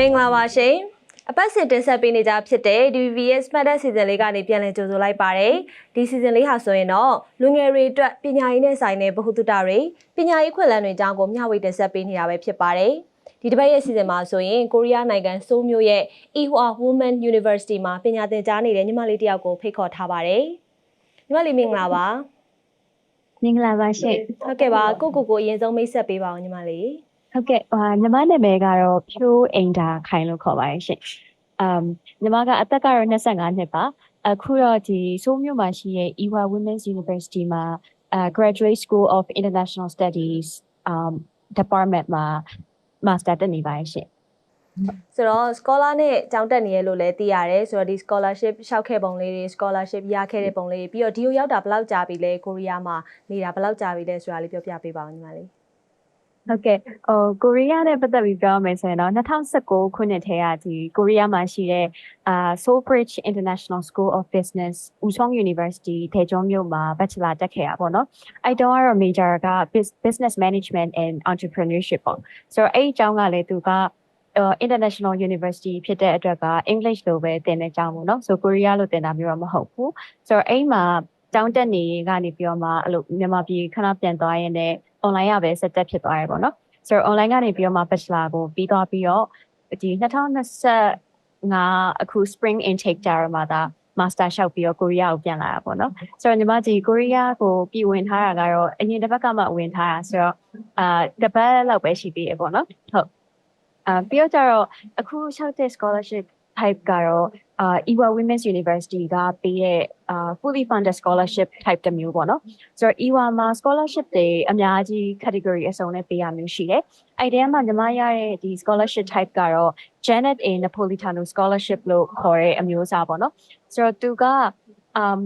မင်္ဂလာပါရှင်အပတ်စဉ်တင်ဆက်ပေးနေကြဖြစ်တဲ့ DVBS မှတ်တဲ့ season လေးကနေပြန်လည်ကြိုဆိုလိုက်ပါတယ်ဒီ season လေးဟာဆိုရင်တော့လူငယ်တွေအတွက်ပညာရေးနဲ့ဆိုင်တဲ့ဗဟုသုတတွေပညာရေးခွင့်လန်းတွေအကြောင်းကိုမျှဝေတင်ဆက်ပေးနေတာပဲဖြစ်ပါတယ်ဒီတစ်ပတ်ရဲ့ season မှာဆိုရင်ကိုရီးယားနိုင်ငံဆိုးမြို့ရဲ့ Ihwa Women University မှာပညာသင်ကြားနေတဲ့ညီမလေးတစ်ယောက်ကိုဖိတ်ခေါ်ထားပါတယ်ညီမလေးမင်္ဂလာပါမင်္ဂလာပါရှင့်ဟုတ်ကဲ့ပါကိုကိုကိုအရင်ဆုံးမိတ်ဆက်ပေးပါအောင်ညီမလေး ဟုတ်ကဲ့ဟာညီမနာမည်ကတော့ဖြိုးအိမ်တာခိုင်လို့ခေါ်ပါတယ်ရှင့်အမ်ညီမကအသက်ကတော့25နှစ်ပါအခုတော့ဒီဆိုးမြို့မှာရှိတဲ့ Iwa Women's University မှာအဲ Graduate School of International Studies um department မှာ master တက်နေပါတယ်ရှင့်ဆိုတော့ scholar နဲ့ကြောင်းတက်နေရလို့လည်းသိရတယ်ဆိုတော့ဒီ scholarship ရှောက်ခဲ့ပုံလေးတွေ scholarship ရခဲ့တဲ့ပုံလေးတွေပြီးတော့ဒီကိုရောက်တာဘယ်လောက်ကြာပြီလဲကိုရီးယားမှာနေတာဘယ်လောက်ကြာပြီလဲဆိုတာလေးပြောပြပေးပါဦးညီမလေး ဟုတ်ကဲ့ဟိုကိုရီးယားနဲ့ပတ်သက်ပြီးပြောရမယ်ဆိုရင်တော့2019ခုနှစ်ထဲကဒီကိုရီးယားမှာရှိတဲ့အာ Seoul Bridge International School of Business Usong University ထေကျွန်းမြို့မှာ Bachelor တက်ခဲ့ရပါတော့။အဲ့တုန်းကတော့ major က Bus- Business Management and Entrepreneurship ပေါ့။ဆိုတော့အဲ့ဒီအကြောင်းကလည်းသူကအာ international university ဖြစ်တဲ့အတွက်က English လိုပဲသင်တဲ့အကြောင်းပေါ့နော်ဆိုကိုရီးယားလိုသင်တာမျိုးတော့မဟုတ်ဘူးဆိုတော့အဲ့မှာကျောင်းတက်နေကနေပြီးတော့မှအဲ့လိုမြန်မာပြည်ခဏပြန်သွားရင်လည်း online ရပဲဆက်တက်ဖြစ်သွားရပေါ့နော်ဆိုတော့ online ကနေပြီးတော့မှ bachelor ကိုပြီးသွားပြီးတော့ဒီ2025အခု spring intake ကြာရမှာဒါ master လျှောက်ပြီးတော့ကိုရီးယားကိုပြန်လာတာပေါ့နော်ဆိုတော့ညီမဒီကိုရီးယားကိုပြည်ဝင်ထားတာကတော့အရင်တစ်ပတ်ကမှဝင်ထားတာဆိုတော့အာတစ်ပတ်လောက်ပဲရှိသေးတယ်ပေါ့နော်ဟုတ်အာပြီးတော့ကျတော့အခုလျှောက်တဲ့ scholarship type ကတော့အာ Iwa Women's University ကပေးတဲ့အာ fully funded scholarship type တစ်မျိုးပေါ့နော်ဆိုတော့ Iwa မှာ scholarship တွေအများကြီး category အစုံနဲ့ပေးရမျိုးရှိတယ်။အဲ့ဒီမှာညီမရတဲ့ဒီ scholarship type ကတော့ Janet A Napolitano scholarship လို့ခေါ်တဲ့အမျိုးအစားပေါ့နော်။ဆိုတော့သူက um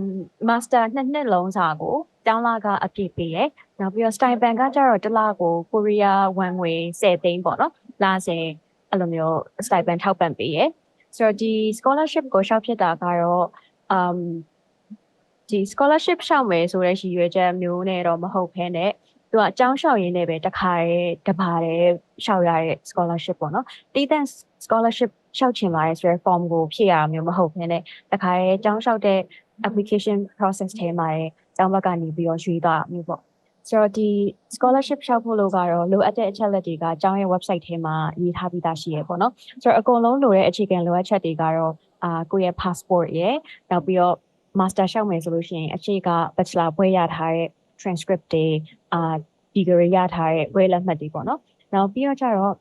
master နှစ်နှစ်လုံးစာကိုတောင်းလာကအပြည့်ပေးရယ်။နောက်ပြီးတော့ stipend ကကြတော့တစ်လကိုကိုရီးယားဝန်ငွေ10သိန်းပေါ့နော်။လာစဉ်အဲ့လိုမျိုး stipend ထောက်ပံ့ပေးရယ်။ ဆိုတော့ဒီ scholarship ကိုရှောက်ဖြစ်တာကတော့ um ဒီ scholarship ရှောက်မယ်ဆိုတဲ့ရည်ရွယ်ချက်မျိုးနဲ့တော့မဟုတ်ဘဲနဲ့သူကအကြောင်းရှောက်ရင်းနဲ့ပဲတစ်ခါရဲတပါရဲရှောက်ရတဲ့ scholarship ပေါ့နော်တည်တဲ့ scholarship ရှောက်ချင်ပါတယ်ဆိုတဲ့ form ကိုဖြည့်ရတာမျိုးမဟုတ်ဘဲနဲ့တစ်ခါရဲအကြောင်းရှောက်တဲ့ application process ထဲမှာရဲအကြောင်းဘက်ကနေပြီးတော့ရွေးသွားတာမျိုးပေါ့ ဆိုတော့ဒီ scholarship ရှောက်ဖို့လို့ကတော့လိုအပ်တဲ့အချက်လက်တွေကအကြောင်းရဲ့ website ထဲမှာရေးထားပြီးသားရှိရပေါ့နော်ဆိုတော့အကုန်လုံးလိုတဲ့အခြေခံလိုအပ်ချက်တွေကတော့အာကိုယ့်ရဲ့ passport ရယ်နောက်ပြီးတော့ master ရှောက်မယ်ဆိုလို့ရှိရင်အရှိက bachelor ဘွဲ့ရထားတဲ့ transcript တွေအာ degree ရထားတဲ့ဘွဲ့လက်မှတ်တွေပေါ့နော်။နောက်ပြီးတော့ကျတော့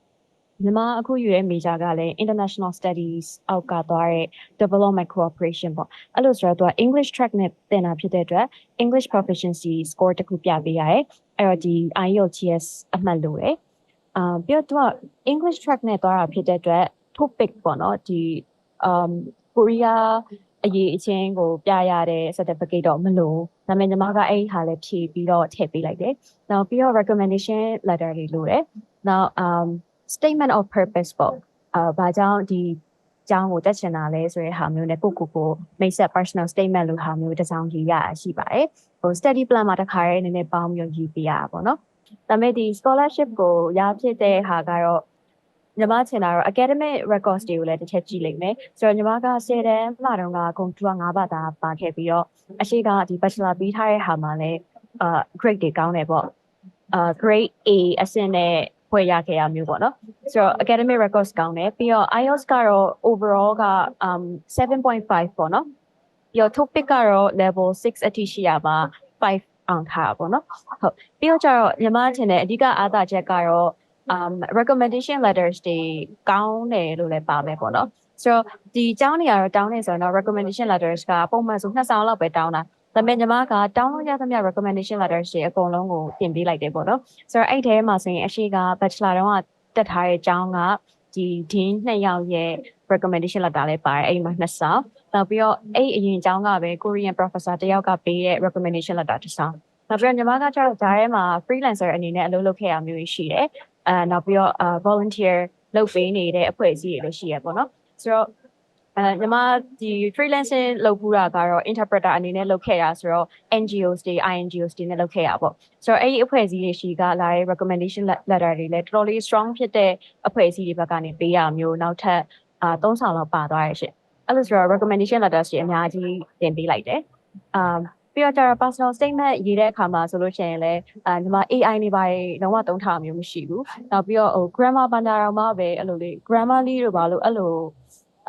မြန်မာအခုယူရဲ့ major ကလည်း international studies အောက်ကသွားတဲ့ development cooperation ပေါ့။အဲ့လိုဆိုတော့သူက English track နဲ့သင်တာဖြစ်တဲ့အတွက် English proficiency score တစ်ခုပြပေးရတယ်။အဲ့တော့ဒီ IELTS အမှတ်လို့ရတယ်။အာပြီးတော့သူက English track နဲ့သွားတာဖြစ်တဲ့အတွက် topic ပေါ့နော်ဒီ um ကိုရီးယားအရေးအချင်းကိုပြရတဲ့ certificate တော့မလို့ဒါပေမဲ့ညီမကအဲ့ဒီဟာလေးဖြည့်ပြီးတော့ထည့်ပေးလိုက်တယ်။နောက်ပြီးတော့ recommendation letter တွေလိုတယ်။နောက် um statement of purpose ပေါ့။အာဘာကြောင့်ဒီကျောင်းကိုတက်ချင်တာလဲဆိုတဲ့ဟာမျိုးနဲ့ကိုကိုကိုမိတ်ဆက် personal statement လို့ဟာမျိုးတစ်စောင်းရေးရတာရှိပါတယ်။ဟို study plan မှာတစ်ခါရဲနည်းနည်းပေါင်းပြီးရေးပေးရတာပေါ့နော်။ဒါပေမဲ့ဒီ scholarship ကိုရဖြစ်တဲ့ဟာကတော့ညီမချင်တာတော့ academic records တွေကိုလည်းတစ်ချက်ကြည့်လိုက်မယ်ဆိုတော့ညီမက10တန်းမှတော့ကဂုံ2 5ဘာသာပါခဲ့ပြီးတော့အရှိကဒီ bachelor ပြီးထားတဲ့ဟာမှာလည်းအာ grade တွေကောင်းတယ်ပေါ့အာ grade A အဆင့်နဲ့ ဖွဲ့ရခဲ့ရမျိုးပေါ့နော်ဆိုတော့ academic records ကောင်းတယ်ပြီးတော့ IELTS ကတော့ overall က um 7.5ပေါ့နော်ပြီးတော့ topic ကတော့ level 6အထိရှိရပါ5အောင်ထားတာပေါ့နော်ဟုတ်ပြီးတော့ကျတော့ညီမထင်တယ်အဓိကအားသာချက်ကတော့ um recommendation letters တွေကောင်းတယ်လို့လည်းပါမယ်ပေါ့နော်ဆိုတော့ဒီအကြောင်းတွေကတော့တောင်းနေဆိုတော့ recommendation letters ကပုံမှန်ဆိုနှစ်ဆောင်လောက်ပဲတောင်းတာ ဒါပေမဲ့ညီမကတောင်းလို့ရသမျှ recommendation letters တွေအကုန်လုံးကိုပြင်ပေးလိုက်တယ်ပေါ့နော်ဆိုတော့အဲ့ထဲမှာဆိုရင်အရှိက bachelor တုန်းကတက်ထားတဲ့အကြောင်းကဒီ dean နှစ်ယောက်ရဲ့ recommendation letter လည်းပါတယ်အဲ့ဒီမှာနှစ်ဆောင်နောက်ပြီးတော့အဲ့အရင်အကြောင်းကပဲ Korean professor တယောက်ကပေးတဲ့ recommendation letter တစ်ဆောင်နောက်ပြီးတော့ညီမကကျတော့ဂျားထဲမှာ freelancer အနေနဲ့အလုပ်လုပ်ခဲ့ရမျိုးရှိတယ်အဲနောက်ပြီးတော့ volunteer လုပ်ပေးနေတဲ့အဖွဲ့အစည်းတွေလည်းရှိရပေါ့နော်ဆိုတော့ အဲညီမဒီ freelancing လုပ်ပူတာကတော့ interpreter အနေနဲ့လုပ်ခဲ့တာဆိုတော့ NGOs တွေ INGOs တွေနဲ့လုပ်ခဲ့ရပေါ့ဆိုတော့အဲ့ဒီအဖွဲ့အစည်းတွေရှိကလာတဲ့ recommendation letter တွေလည်းတော်တော်လေး strong ဖြစ်တဲ့အဖွဲ့အစည်းတွေဘက်ကနေပေးရမျိုးနောက်ထပ်အာသုံးဆောင်လောက်ပါသွားရရှင့်အဲ့လိုဆိုတော့ recommendation letters တွေအများကြီးတင်ပေးလိုက်တယ်အာပြီးတော့ကျတော့ personal statement ရေးတဲ့အခါမှာဆိုလို့ရှိရင်လည်းအာညီမ AI နေပါလုံးဝသုံးထားမျိုးမရှိဘူးနောက်ပြီးတော့ဟို grammar ဘာသာတော်မှပဲအဲ့လိုလေး grammarly တို့ဘာလို့အဲ့လိုအ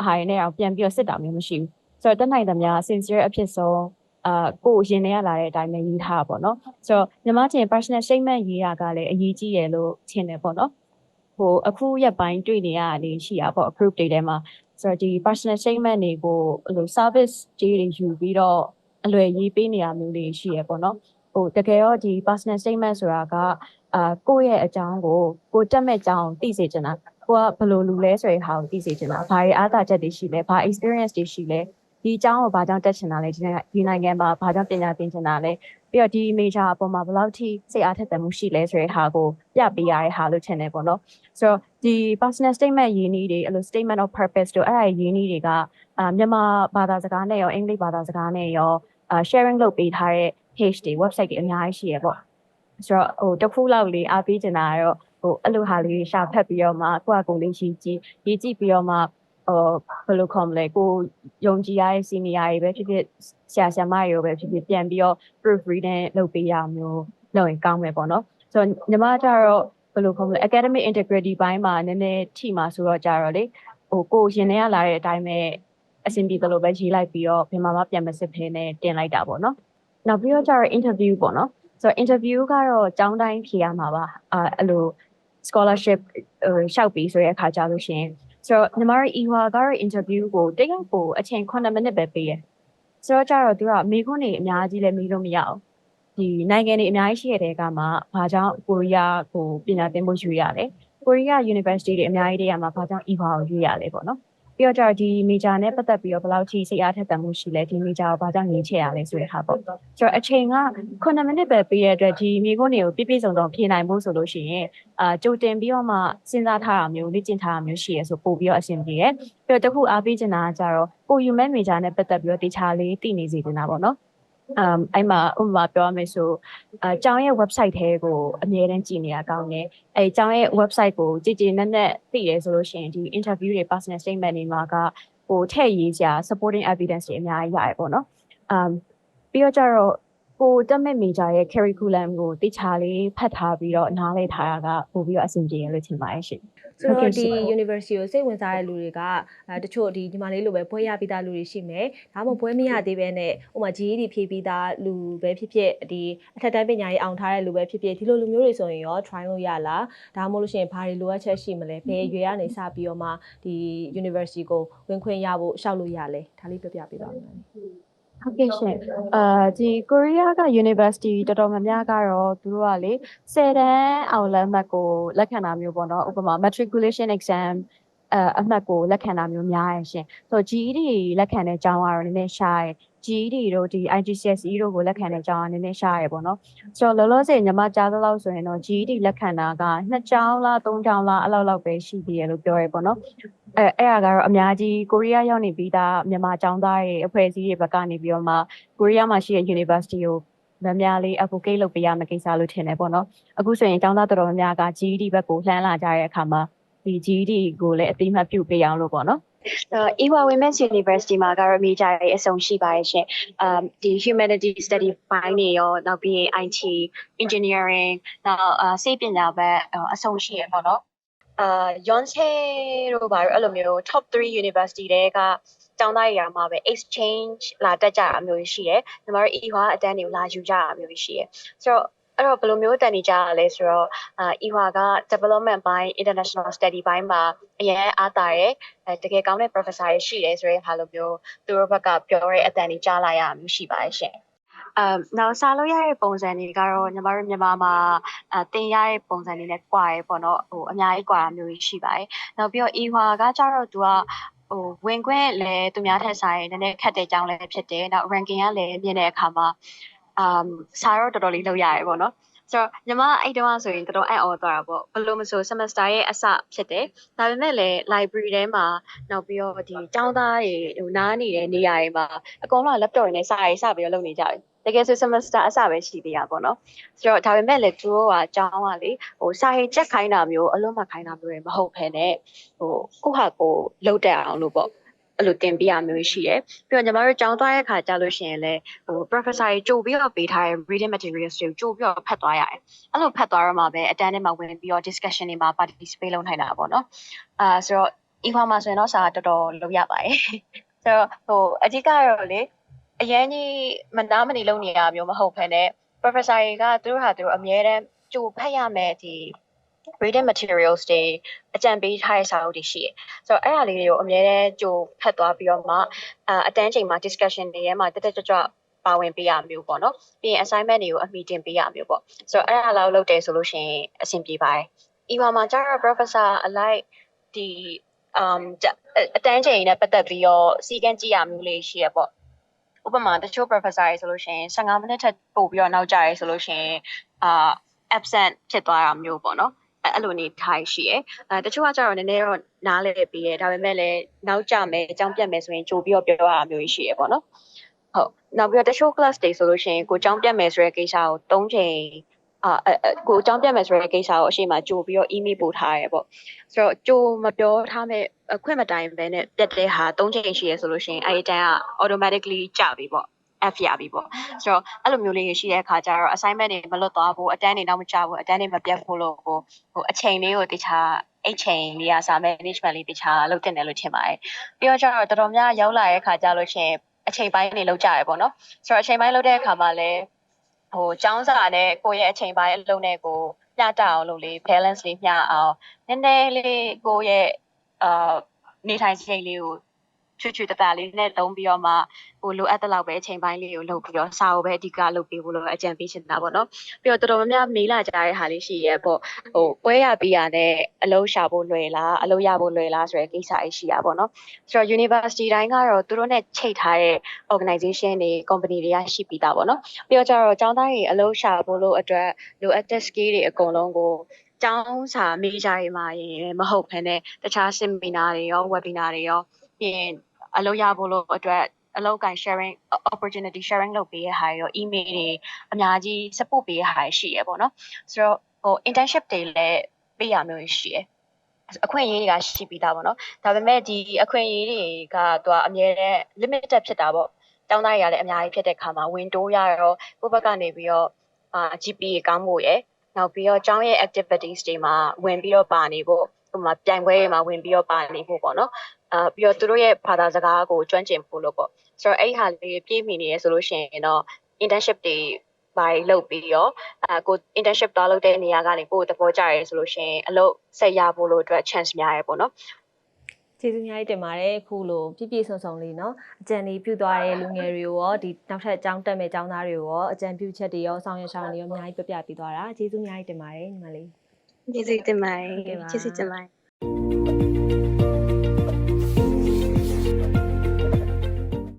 ဟာရနဲ့အောင်ပြန်ပြီးတော့စစ်တာမျိုးမရှိဘူးဆိုတော့တက်နိုင်သမျှ sincere အဖြစ်ဆုံးအာကိုယ်ရင်ထဲရလာတဲ့အတိုင်းပဲရေးထားပါပေါ့နော်ဆိုတော့ညီမတင် personal statement ရေးတာကလည်းအရေးကြီးရလို့ထင်တယ်ပေါ့နော်ဟိုအခုရက်ပိုင်းတွေ့နေရတာလေးရှိတာပေါ့ group တွေထဲမှာဆိုတော့ဒီ personal statement တွေကိုအဲ့လို service ကြီးတွေယူပြီးတော့အလွယ်ရေးပေးနေရမျိုးလေးရှိရပေါ့နော်ဟိုတကယ်တော့ဒီ personal statement ဆိုတာကအာကိုယ့်ရဲ့အကြောင်းကိုကိုယ်တက်မဲ့အကြောင်းသိစေချင်တာ ကိုကဘယ်လိုလူလဲဆိုရင်ဟာကိုသိစေချင်တာဘာတွေအားသာချက်တွေရှိလဲဘာ experience တွေရှိလဲဒီအကြောင်းကိုဘာကြောင့်တက်ချင်တာလဲဒီနိုင်ငံဒီနိုင်ငံမှာဘာကြောင့်ပညာသင်ချင်တာလဲပြီးတော့ဒီ major အပေါ်မှာဘယ်လောက်ထိစိတ်အားထက်သန်မှုရှိလဲဆိုတဲ့ဟာကိုပြပေးရတဲ့ဟာလို့ထင်တယ်ပေါ့နော်ဆိုတော့ဒီ personal statement ရင်းနှီးတွေအဲ့လို statement of purpose တို့အဲ့ဒါရင်းနှီးတွေကအာမြန်မာဘာသာစကားနဲ့ရောအင်္ဂလိပ်ဘာသာစကားနဲ့ရောအာ sharing လုပ်ပေးထားတဲ့ page တွေ website တွေအများကြီးရှိရပေါ့ဆိုတော့ဟိုတစ်ခုလောက်လေးအားပေးချင်တာကတော့ ဟိုအဲ့လိုဟာလေးရှာဖက်ပြီးတော့မှကိုယ့်အကူလေးရှိကြည့်ရေးကြည့်ပြီးတော့မှဟိုဘယ်လိုခေါ်မလဲကိုယုံကြည်ရတဲ့ senior တွေပဲဖြစ်ဖြစ်ဆရာဆရာမတွေပဲဖြစ်ဖြစ်ပြန်ပြီးတော့ proof reading လုပ်ပေးရမျိုးလုပ်ရင်ကောင်းမယ်ပေါ့နော်ဆိုတော့ညီမကျတော့ဘယ်လိုခေါ်မလဲ academic integrity ဘိုင်းမှာနည်းနည်းထိမှာဆိုတော့ကြတော့လေဟိုကိုရင်ထဲကလာတဲ့အတိုင်းပဲအဆင်ပြေတယ်လို့ပဲရေးလိုက်ပြီးတော့ဘယ်မှာမှပြန်မစစ်ဖဲနဲ့တင်လိုက်တာပေါ့နော်နောက်ပြီးတော့ကျတော့ interview ပေါ့နော်ဆိုတော့ interview ကတော့ကျောင်းတိုင်းဖြေရမှာပါအဲအဲ့လို scholarship ဟိုရှောက်ပြီးဆိုတဲ့အခါကြလို့ရှိရင်ဆိုတော့ညီမတို့ EWA ကတော့ interview ကိုတယောက်ကိုအချိန်9မိနစ်ပဲပေးရဆိုတော့ကြတော့သူကမိခွန်းတွေအများကြီးလည်းမေးလို့မရအောင်ဒီနိုင်ငံတွေအများကြီးရှိရတဲ့အခါမှာဘာကြောင့်ကိုရီးယားကိုပညာသင်ဖို့ရွေးရလဲကိုရီးယား university တွေအများကြီးတည်းကမှာဘာကြောင့် EWA ကိုရွေးရလဲပေါ့နော် ပြီးတော့ကျတော့ဒီ major နဲ့ပတ်သက်ပြီးတော့ဘယ်လောက်ထိစိတ်အားထက်သန်မှုရှိလဲဒီ major ကိုဘာကြောင့်ငင်းချရလဲဆိုတဲ့ဟာပေါ့ဆိုတော့အချိန်က9မိနစ်ပဲပေးရတဲ့အတွက်ဒီမိခွန်းတွေကိုပြည့်ပြည့်စုံစုံဖြေနိုင်ဖို့ဆိုလို့ရှိရင်အာကြိုတင်ပြီးတော့မှစဉ်းစားထားတာမျိုးလေ့ကျင့်ထားတာမျိုးရှိရဆိုပို့ပြီးတော့အဆင်ပြေတယ်ပြီးတော့တခုအားပေးချင်တာကကြတော့ကိုယူမဲ့ major နဲ့ပတ်သက်ပြီးတော့တခြားလေးသိနေစေတင်တာပေါ့နော် အမ်အဲ့မှာဥပမာပြောရမယ်ဆိုအကျောင်းရဲ့ website ထဲကိုအမြဲတမ်းကြည့်နေရကောင်းတယ်။အဲကျောင်းရဲ့ website ကိုကြည်ကြည်နက်နက်သိရဲဆိုလို့ရှိရင်ဒီ interview တွေ personal statement တွေမှာကဟိုထည့်ရေးစရာ supporting evidence တွေအများကြီးရတယ်ပေါ့နော်။အမ်ပြီးတော့ကျတော့ကိုတက်မဲ့ major ရဲ့ curriculum ကိုတိချာလေးဖတ်ထားပြီးတော့နားလည်ထားတာကပို့ပြီးတော့အဆင်ပြေရလို့ထင်ပါတယ်ရှင်။ ဆိုတော့ဒီ university ကိုစိတ်ဝင်စားတဲ့လူတွေကအဲတချို့ဒီညီမလေးလိုပဲဘွဲရပြီးသားလူတွေရှိမယ်ဒါမှမဟုတ်ဘွဲမရသေးပဲနဲ့ဥမာ GED ဖြည့်ပြီးသားလူပဲဖြစ်ဖြစ်ဒီအထက်တန်းပညာရေးအောင်ထားတဲ့လူပဲဖြစ်ဖြစ်ဒီလိုလူမျိုးတွေဆိုရင်ရော try လို့ရလားဒါမှမဟုတ်လို့ရှိရင်ဘာတွေလိုအပ်ချက်ရှိမလဲဘယ်ရွယ်ကနေစပြီးတော့မှဒီ university ကိုဝင်ခွင့်ရဖို့ရှောက်လို့ရလဲဒါလေးပြောပြပေးပါဦးမယ် ဟုတ်ကဲ့ရှင်အာဒီကိုရီးယားက university တော်တော်များများကတော့သူတို့ကလေ10တန်းအောင်လက်မှတ်ကိုလက်ခံတာမျိုးပေါ့နော်ဥပမာ matriculation exam အအမှတ်ကိုလက်ခံတာမျိုးများရရှင်ဆိုတော့ GED လက်ခံတဲ့ကျောင်းကတော့နည်းနည်းရှားရယ် GED တို့ဒီ IGCSE တို့ကိုလက်ခံတဲ့ကျောင်းကနည်းနည်းရှားရယ်ပေါ့နော်ဆိုတော့လောလောဆယ်ညီမကြားသလောက်ဆိုရင်တော့ GED လက်ခံတာက2ကျောင်းလား3ကျောင်းလားအဲ့လောက်လောက်ပဲရှိသေးတယ်လို့ပြောရယ်ပေါ့နော်အဲအဲ့ဒါကတော့အများကြီးကိုရီးယားရောက်နေပြီးသားမြန်မာကျောင်းသားတွေအဖွဲ့အစည်းတွေဘက်ကနေပြီးတော့မှကိုရီးယားမှာရှိတဲ့ university ကိုများများလေး advocate လုပ်ပေးရမယ့်ကိစ္စလို့ထင်တယ်ပေါ့နော်အခုဆိုရင်ကျောင်းသားတော်တော်များများက GED ဘက်ကိုလှမ်းလာကြတဲ့အခါမှာ ဒီ GED ကိုလည်းအတိအမှတ်ပြုပေးအောင်လို့ပေါ့နော် Uh, Iwa Women's University မှာကတော့ major တွေအစုံရှိပါရဲ့ရှင်။ um ဒီ humanity study ပိုင်းတွေရောနောက်ပြီးရင် IT engineering နောက်အာစိတ်ပညာဘက်အစုံရှိရပေါ့နော်။အာ Yonsei တို့ဘာလို့အဲ့လိုမျိုး top 3 university တွေကကျောင်းသားတွေရမှာပဲ exchange လာတက်ကြတာမျိုးရှိရဲ။ညီမတို့ Iwa အတန်းတွေကိုလာယူကြတာမျိုးရှိရဲ။ဆိုတော့ အဲ့တော့ဘယ်လိုမျိုးတန်နေကြရလဲဆိုတော့အာ IWA က development ဘိုင်း international study ဘိုင်းမှာအရင်အားတာရဲအဲတကယ်ကောင်းတဲ့ professor တွေရှိတယ်ဆိုတဲ့ဟာလိုမျိုးသူတို့ဘက်ကပြောရဲအတန်ကြီးကြားလာရမျိုးရှိပါတယ်ရှင်အမ်နောက်စားလို့ရတဲ့ပုံစံတွေကတော့ညီမတို့မြန်မာမှာအတင်ရတဲ့ပုံစံတွေနဲ့ကွာရဲပေါ့နော်ဟိုအများကြီးကွာမျိုးကြီးရှိပါတယ်နောက်ပြီးတော့ IWA ကကြတော့သူကဟိုဝင်ခွင့်လည်းသူများထက်ဆိုင်နည်းနည်းခက်တဲ့ကြောင်းလည်းဖြစ်တယ်နောက် ranking ကလည်းမြင်တဲ့အခါမှာ အမ်စာတော့တော်တော်လေးလောက်ရတယ်ပေါ့နော်ဆိုတော့ညီမအဲ့တုန်းကဆိုရင်တော်တော်အံ့ဩသွားတာပေါ့ဘယ်လိုမဆို semester ရဲ့အစဖြစ်တယ်ဒါပေမဲ့လည်း library ထဲမှာနောက်ပြီးတော့ဒီကျောင်းသားတွေဟိုနားနေတဲ့နေရာတွေမှာအကုန်လုံးက laptop တွေနဲ့စာရေးစပြီးတော့လုပ်နေကြတယ်တကယ်ဆို semester အစပဲရှိသေးတာပေါ့နော်ဆိုတော့ဒါပေမဲ့လည်းသူတို့ကကျောင်းကလေဟိုစာရေးချက်ခိုင်းတာမျိုးအလုံးမခိုင်းတာမျိုးတွေမဟုတ်ဘဲနဲ့ဟိုကိုယ့်ဟာကိုယ်လုပ်တတ်အောင်လို့ပေါ့ အဲ့လိုတင်ပြရမျိုးရှိတယ်ပြီးတော့ညီမတို့ကျောင်းသွားရဲ့ခါကြာလို့ရှိရင်လည်းဟို professor ကြီးကြိုပြီးတော့ပေးထားတဲ့ reading materials တွေကိုကြိုပြီးတော့ဖတ်သွားရတယ်အဲ့လိုဖတ်သွားတော့မှပဲအတန်းထဲမှာဝင်ပြီးတော့ discussion တွေမှာ participate လုပ်နိုင်တာပေါ့နော်အာဆိုတော့ email မှာဆိုရင်တော့စာတော်တော်လုပ်ရပါတယ်ဆိုတော့ဟိုအဓိကတော့လေအရန်ကြီးမနာမနေလုပ်နေရမျိုးမဟုတ်ဘဲနဲ့ professor တွေကသူတို့ဟာသူတို့အမြဲတမ်းကြိုဖတ်ရမယ်ဒီ reading materials တွေအကြံပေးထားတဲ့စာအုပ်တွေရှိတယ်။ဆိုတော့အဲ့ဒါလေးတွေကိုအများနဲ့ကြိုဖတ်သွားပြီးတော့မှအာအတန်းချိန်မှာ discussion တွေရဲမှာတက်တက်ကြွကြွပါဝင်ပေးရမျိုးပေါ့နော်။ပြီးရင် assignment တွေကိုအမိတင်ပေးရမျိုးပေါ့။ဆိုတော့အဲ့ဒါလောက်လုပ်တယ်ဆိုလို့ရှိရင်အဆင်ပြေပါတယ်။ email မှာကျတော့ professor အလိုက်ဒီ um အတန်းချိန်နဲ့ပတ်သက်ပြီးတော့စီကန်းကြည့်ရမျိုးလေးရှိရပေါ့။ဥပမာတချို့ professor တွေဆိုလို့ရှိရင်15မိနစ်ထက်ပို့ပြီးတော့နောက်ကျရဲဆိုလို့ရှိရင်အာ absent ဖြစ်သွားတာမျိုးပေါ့နော် အဲ့အဲ့လိုအနေထားရှိရယ်အဲတချို့ကကြတော့နည်းနည်းတော့နားလဲပြီးရယ်ဒါပေမဲ့လည်းနောက်ကျမယ်အကြောင်းပြတ်မယ်ဆိုရင်ကြိုပြီးတော့ပြောရတာမျိုးရှိရယ်ပေါ့နော်ဟုတ်နောက်ပြီးတော့တချို့ class တွေဆိုလို့ရှိရင်ကိုကြောင်းပြတ်မယ်ဆိုတဲ့ကိစ္စကို၃ချိန်အာကိုအကြောင်းပြတ်မယ်ဆိုတဲ့ကိစ္စကိုအရှိမကြိုပြီးတော့ email ပို့ထားရဲပေါ့ဆိုတော့ကြိုမပြောထားမဲ့အခွင့်မတိုင်ပဲနဲ့ပြတ်တဲ့ဟာ၃ချိန်ရှိရယ်ဆိုလို့ရှိရင်အဲ့ဒီတန်းက automatically ကျပြီပေါ့ F ရပြီပေါ့ဆိုတော့အဲ့လိုမျိုးလေးရှိတဲ့အခါကျတော့ assignment တွေမလွတ်သွားဘူးအတန်းတွေတော့မကြဘူးအတန်းတွေမပြတ်ဖို့လို့ဟိုဟိုအချိန်လေးကိုတခြားအဲ့ချိန်လေးကစာ management လေးတခြားလုပ်တင်တယ်လို့ထင်ပါတယ်ပြီးတော့ကျတော့တော်တော်များရောက်လာတဲ့အခါကျလို့ရှိရင်အချိန်ပိုင်းနေလောက်ကြရပေါ့နော်ဆိုတော့အချိန်ပိုင်းလုပ်တဲ့အခါမှာလည်းဟိုចောင်းစာနဲ့ကိုယ့်ရဲ့အချိန်ပိုင်းအလုံးနဲ့ကိုမျှတအောင်လုပ်လေး balance လေးမျှအောင်နည်းနည်းလေးကိုယ့်ရဲ့အာနေထိုင်ချိန်လေးကို ချွတ်ချွတ်တတလေးနဲ့တုံးပြီးတော့မှဟိုလိုအပ်တဲ့လောက်ပဲအချိန်ပိုင်းလေးကိုလုပ်ပြီးတော့စာအုပ်ပဲအဓိကလုပ်ပေးဖို့လို့အကြံပေးချင်တာပေါ့နော်ပြီးတော့တော်တော်များများမေးလာကြတဲ့ဟာလေးရှိရဲပေါ့ဟိုပွဲရပြီးရတဲ့အလုပ်ရှာဖို့လွယ်လားအလုပ်ရဖို့လွယ်လားဆိုတဲ့ကိစ္စအရှိရပါတော့ဆိုတော့ university တိုင်းကတော့သူတို့နဲ့ချိတ်ထားတဲ့ organization တွေ company တွေကရှိပြီးသားပေါ့နော်ပြီးတော့ကျတော့ကျောင်းသားတွေအလုပ်ရှာဖို့လို့အတွက်လိုအပ်တဲ့ skill တွေအကုန်လုံးကိုကျောင်းစာ major တွေမှာရင်မဟုတ်ဘဲနဲ့တခြား seminar တွေရော webinar တွေရော ပြင်အလုပ်ရဖို့လို့အတွက်အလောက်ကန် sharing opportunity sharing လုပ်ပေးရဟာရော email တွေအများကြီး support ပေးရဟာရှိရပေါ့နော်ဆိုတော့ဟို internship တွေလည်းပေးရမျိုးရှိရအခွင့်အရေးတွေကရှိပြီးသားပေါ့နော်ဒါပေမဲ့ဒီအခွင့်အရေးတွေကသူကအများနဲ့ limited ဖြစ်တာပေါ့တောင်းသားတွေကလည်းအများကြီးဖြစ်တဲ့ခါမှာ window ရတော့ကိုယ့်ဘက်ကနေပြီးတော့အာ GPA ကောင်းဖို့ရယ်နောက်ပြီးတော့ကျောင်းရဲ့ activities တွေမှာဝင်ပြီးတော့ပါနေဖို့ဟိုမှာပြိုင်ပွဲတွေမှာဝင်ပြီးတော့ပါနေဖို့ပေါ့နော် အာပြီးတော့သူတို့ရဲ့ဘာသာစကားကိုကျွမ်းကျင်ဖို့လို့ပေါ့ဆိုတော့အဲ့ဟာလေးပြည့်မီနေရဆိုလို့ရှိရင်တော့ internship တွေဘာလုပ်ပြီးတော့အဲကို internship တော့လုပ်တဲ့နေရာကနေကိုသဘောကျရဲဆိုလို့ရှိရင်အလုပ်ဆက်ရဖို့လို့အတွက် chance များရဲပေါ့နော်ကျေးဇူးများတင်ပါတယ်ခုလိုပြည့်ပြည့်စုံစုံလေးနော်အကြံလေးပြုသွားတဲ့လူငယ်တွေရောဒီနောက်ထပ်အကြောင်းတက်မဲ့အကြောင်းသားတွေရောအကြံပြုချက်တွေရောဆောင်ရွက်ဆောင်တွေရောအများကြီးပြပြပေးသွားတာကျေးဇူးများတင်ပါတယ်ညီမလေးကျေးဇူးတင်ပါတယ်ကျေးဇူးတင်ပါတယ်